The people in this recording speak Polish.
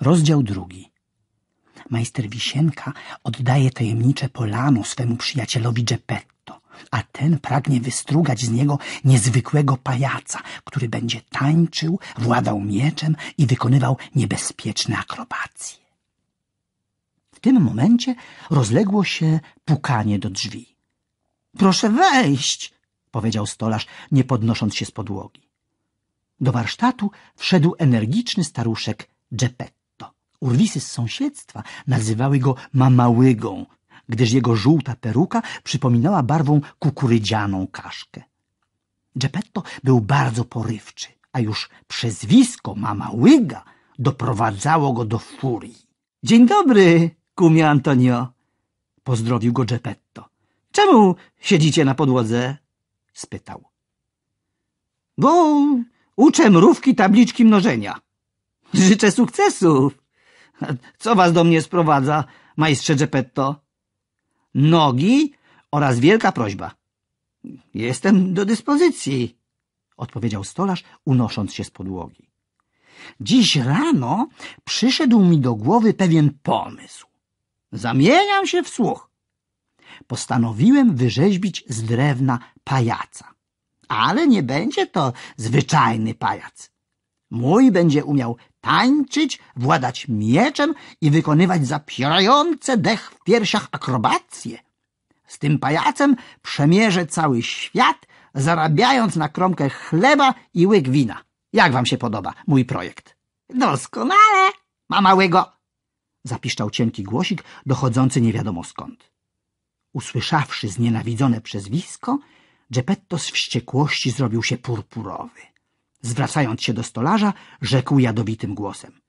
Rozdział drugi. Majster Wisienka oddaje tajemnicze polano swemu przyjacielowi Geppetto, a ten pragnie wystrugać z niego niezwykłego pajaca, który będzie tańczył, władał mieczem i wykonywał niebezpieczne akrobacje. W tym momencie rozległo się pukanie do drzwi. Proszę wejść, powiedział stolarz, nie podnosząc się z podłogi. Do warsztatu wszedł energiczny staruszek Geppetto. Urwisy z sąsiedztwa nazywały go mamałygą, gdyż jego żółta peruka przypominała barwą kukurydzianą kaszkę. Geppetto był bardzo porywczy, a już przezwisko mamałyga doprowadzało go do furii. Dzień dobry, kumie Antonio, pozdrowił go Geppetto. Czemu siedzicie na podłodze? spytał. Bo uczę mrówki tabliczki mnożenia. Życzę sukcesów. Co was do mnie sprowadza, majstrze Geppetto? Nogi oraz wielka prośba. Jestem do dyspozycji, odpowiedział stolarz, unosząc się z podłogi. Dziś rano przyszedł mi do głowy pewien pomysł. Zamieniam się w słuch. Postanowiłem wyrzeźbić z drewna pajaca. Ale nie będzie to zwyczajny pajac. Mój będzie umiał tańczyć, władać mieczem i wykonywać zapierające dech w piersiach akrobacje. Z tym pajacem przemierzę cały świat, zarabiając na kromkę chleba i łyk wina. Jak wam się podoba mój projekt? Doskonale, ma małego, zapiszczał cienki głosik dochodzący nie wiadomo skąd. Usłyszawszy znienawidzone przezwisko, Geppetto z wściekłości zrobił się purpurowy. Zwracając się do stolarza, rzekł jadowitym głosem.